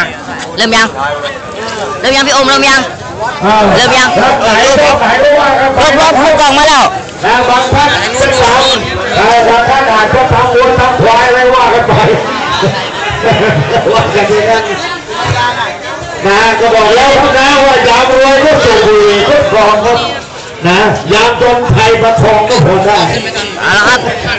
อะเริ่มยัง เริ่มยังพี่โอมเริ่มยังอ้าวเริ่มยังครับไหนครับไหนก็ว่ากันไปรอบรอบเข้ากล่องมาแล้วนะบางท่านเป็นสามแต่บางท่านอาจจะทำวัวทำควายไม่ว่ากันไปว่ากันอย่างนั้นนะก็บอกแล้วครับนะว่ายามรวยก็สูบบุหรี่ก็กรองครับนะยามจนไทยประคองก็พอได้เอาละครับบ้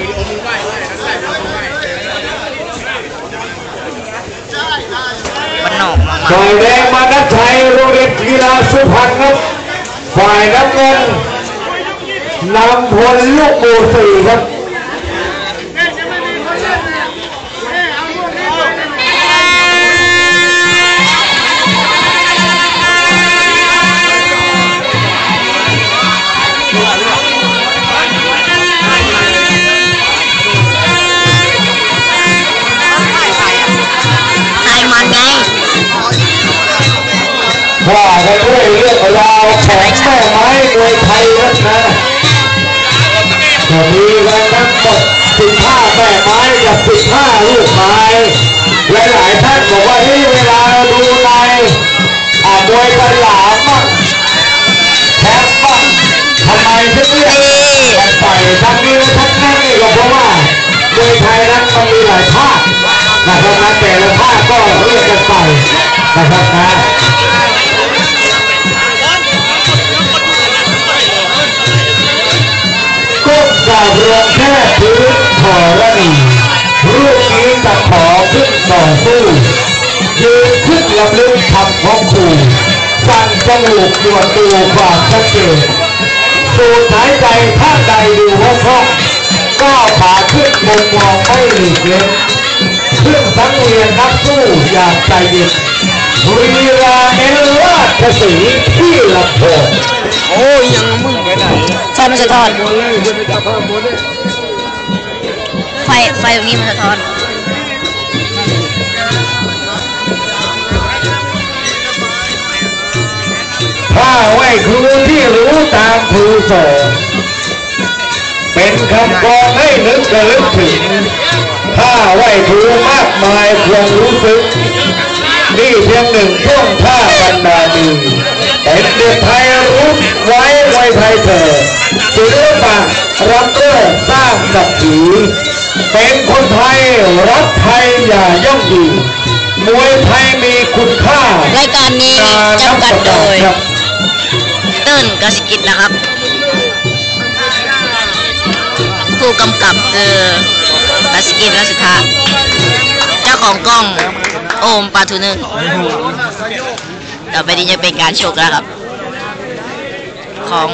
านนอกมากฝ่ายแดงม วยกันหลามบ้างแคปบ้างทำไมถึงเรียกกันไปทั้งนี้และทั้งนั้นนี่ก็เพราะว่ามวยไทยนั้นมันมีหลายภาคนะครับนะแต่ละภาคก็เรียกกันไปนะครับนะก้มกราบรองแค่พื้นธรณีรูปนี้จะขอขึ้นต่อสู้ยืนขึ้นลำลึกคำของครูสั่นจ มูกตรวจดูความชัดเจนสูดหายใจท่าใดดูว่าคล่องก้าวขาขึ้นมุมมองไม่หลีกเล่นเครื่องสังเวียนนักสู้อย่างใจเย็นวีราเอลราชสีที่ลำโพงโอ้ยยังมึงไปไหนไฟมันสะท้อนไฟไฟตรงนี้มันสะท้อน ถ้าไหวครูที่รู้ตามครูสอนเป็นคำกรองให้นึกระลึกถึงถ้าไหวครูมากมายควรรู้สึก นี่เพียงหนึ่งช่วงท่าบรรดาดีเป็นเด็กไทยรู้ไว้ไว้ไทยเธอศิลปะรับเลิกสร้างศักดิ์ศรีเป็นคนไทยรักไทยอย่าย่องดีมวยไทยมีคุณค่ารายการนี้จำกัดโดย เติ้ลกสิกิจนะครับ ผู้กำกับคือกสิกิจและสุธาเจ้าของกล้องโอมปาทูนึงต่อไปนี้จะเป็นการโชว์แล้วครับ ของ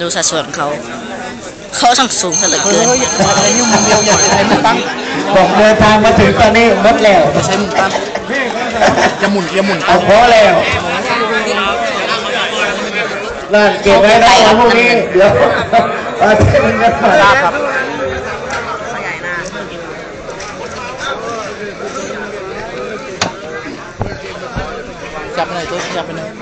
ดูสัดส่วนเขา เขาทั้งสูงซะเหลือเกินตั้งบอกเดินทางมาถึงตอนนี้มดแล้วใช้มุนตั้งอย่าหมุนอย่าหมุนเอาพอแล้วนั่นเก็บไว้นะเอาพวกนี้เดี๋ยวเอาเช่นกันมาทราบครับจับไปไหนตัวจับไปหน่อย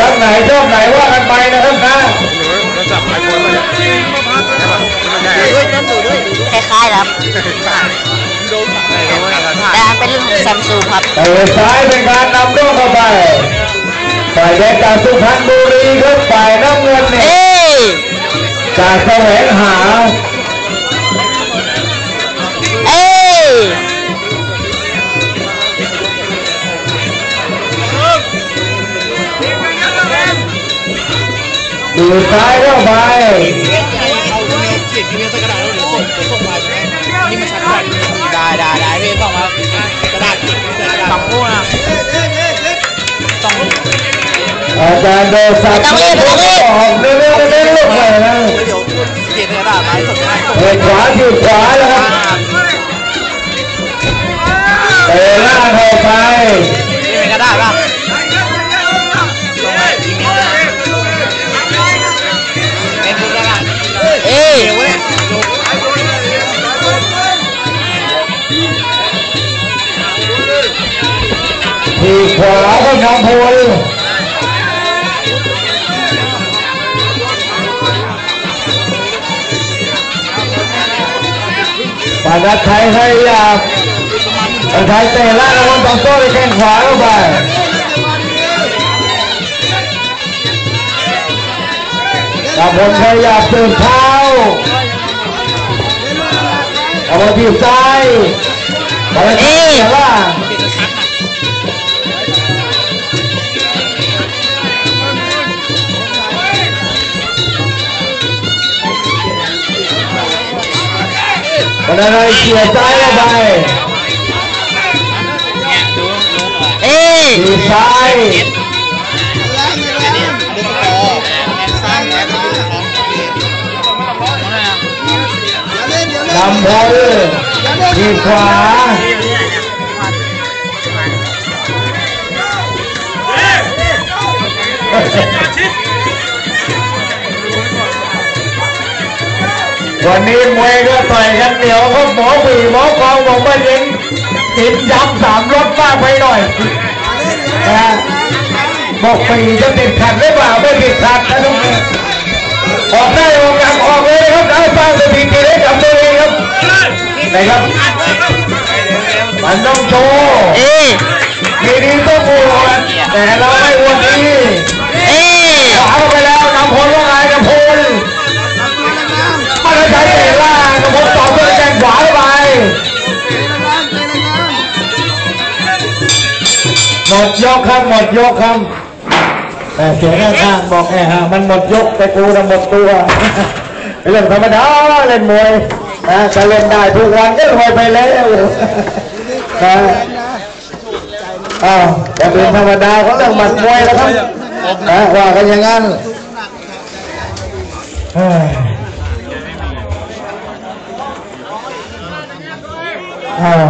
รักไหนชอบไหนว่ากันไปนะครับนะคล้ายๆครับแต่อันเป็นเรุ่นของซัมซุงครับเตะซ้ายเป็นการนำร่วงเข้าไปฝ่ายแดงจากสุพรรณบุรีครับฝ่ายน้ำเงินเนี่ยจากแสวงหา ดูซ้ายเข้าไปเอาเขียนที่นี่ใส่กระดาษแล้วเดี๋ยวส่งเดี๋ยวส่งมานี่มันชัดกว่าได้ได้ได้พี่ส่งมากระดาษเขียนใส่กระดาษสองคู่นะสองอาจารย์โดสับต้องรีบต้องรีบออกเรื่อยๆเรื่อยๆเลยนะเดี๋ยวเขียนใส่กระดาษมาส่งให้ส่งเตะขวาที่ขวาแล้วครับเตะล่างเข้าไปนี่เป็นกระดาษป่ะ ทีขวาก็นำพลปานัดไทยพยายามปานัดไทยเตะล่างแล้วตองโต้ด้วยแข้งขวาเข้าไปตาพลพยายามเติมเท้าเอามาที่ซ้ายปานัดไทยเตะล่าง ปานัดไทยเขี่ยซ้ายเข้าไปเนี่ยดูดูหน่อยเวาวันนี้มวยก็ต่อยกันเหนียวครับหมอผีหมอกองบอกว่ายิงกินย้ำสามรสมากไปหน่อยนะบอกปีจะติดขัดหรือเปล่าไม่ติดขัดนะทุกคนออกได้ออกกลับออกเลยครับแล้วสร้างสถิติให้กับตัวเองครับนะครับมันต้องโชว์เอ้ยทีนี้ต้องอวดแต่เรา ยกครับหมดยกครับแต่เสียงข้างบอกแอบมันหมดยกแต่กูน่ะหมดตัวเรื่องธรรมดาเล่นมวยนะจะเล่นได้ทุกวันก็รวยไปแล้วนะอ้าวจะเป็นธรรมดาของเรื่องหมัดมวยแล้วครับนะว่ากันอย่างนั้นเฮ้ยอ้าว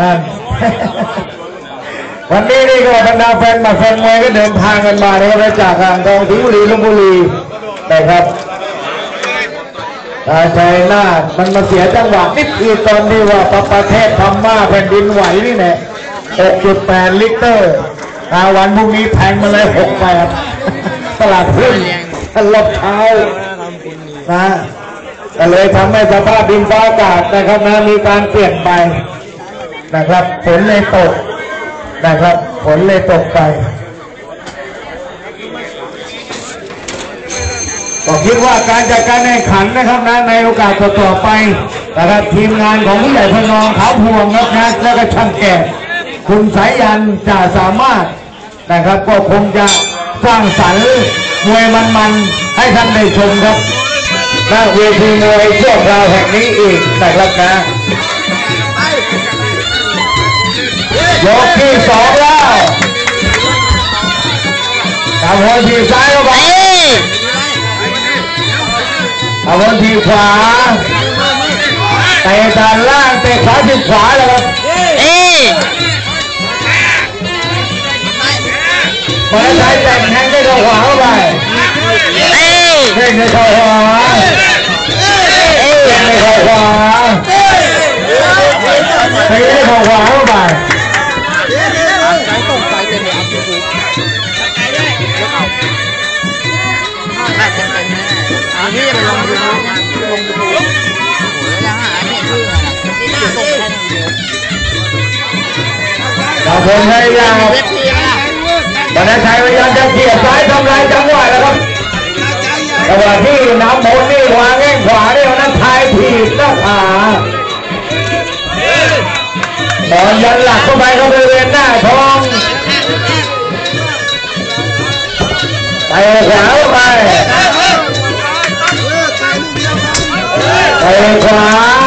นั่น วันนี้นี่ก็บรรดาแฟนมาแฟนมวยก็เดินทางกันมานะครับจากทางทองสิงบุรีลพบุรีนะครับอาชัยนาทมันมาเสียจังหวะนิดคือตอนที่ว่าประเทศพม่าแผ่นดินไหวนี่แหละ6.8 ลิตรอาวันพรุ่งนี้แทงมาเลย68ตลาดหุ้นลบเท้านะก็เลยทำให้สภาพดินฟ้าอากาศนะครับนะมีการเปลี่ยนไปนะครับฝนเลยตก นะครับฝนเลยตกไปก็คิดว่าการจัดการแข่งขันนะครับนะในโอกาสต่อไปนะครับทีมงานของผู้ใหญ่พนองเขาพวงครับนะแล้วก็ช่างแก่คุณสายยันจะสามารถนะครับก็คงจะสร้างสรรค์มวยมันๆให้ท่านได้ชมครับณเวทีมวยชั่วคราวแห่งนี้อีกนะครับนะ ยกที่สองแล้วตามหัวทีซ้ายเข้าไปเอ้ยเอาบนทีขวาเตะด้านล่างเตะขวาทีขวาเลยครับเอ้ยเปิดสายแต่งแทงได้เข้าขวาเข้าไปเอ้ยเพ่งได้เข้าขวาเอ้ยเพ่งได้เข้าขวาเตะได้เข้าขวาเข้าไป ดาวพลพยายามเวทีนะบรรณชัยพยายามจะเขี่ยซ้ายทำลายจังหวะแล้วครับจังหวะที่น้ำมนนี่วางแง่งขวาเนี่ยนั้นทายถีบหน้าขาตอนยันหลักเข้าไปเข้าบริเวณหน้าท้องไปขวาไปไปขวา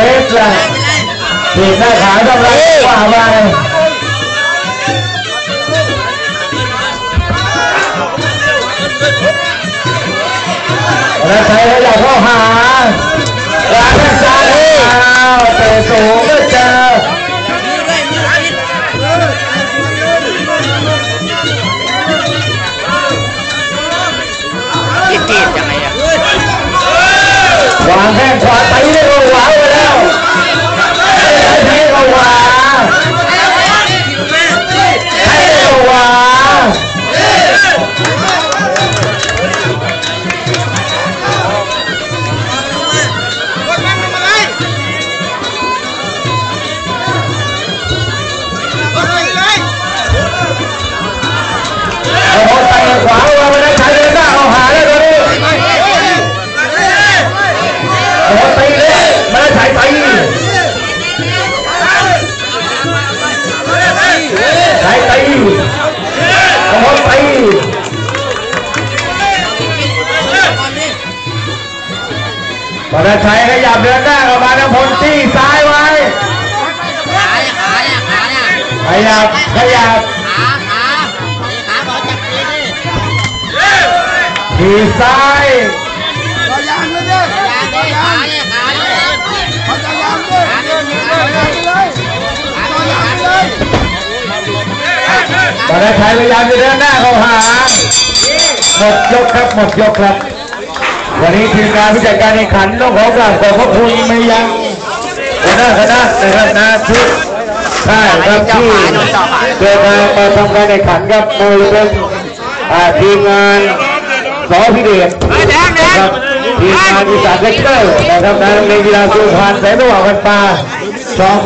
อหลักเพชรเลยถีบหน้าขาทำไรขวาไปแล้วใช้ขยับเข้าหา บอลชัยขยับเดินหน้าเข้ามานะพลจี้ซ้ายไว้ ขาเนี่ยขาเนี่ยขาเนี่ยขยับขยับขาขาขาบอกจับตีดิทีซ้ายขยางดิขาเนี่ยขาเนี่ยขาเนี่ยขาเนี่ยขาเนี่ยบอลยกระชัยพยายามจะเดินหน้าเข้าหาหมดยกครับหมดยกครับ วันนี้ทีมงานผู้จัดการแข่งขันต้องขอกราบขอบพระคุณมายังหัวหน้าคณะนะครับนะทุกท่านครับที่เดินทางมาทำการแข่งขันครับโดยเป็นทีมงานสอพิเดชนะครับทีมงานอีสานเล็กเตอร์นะครับนะในกีฬาสุพรรณแสงสว่างพันปลาสอง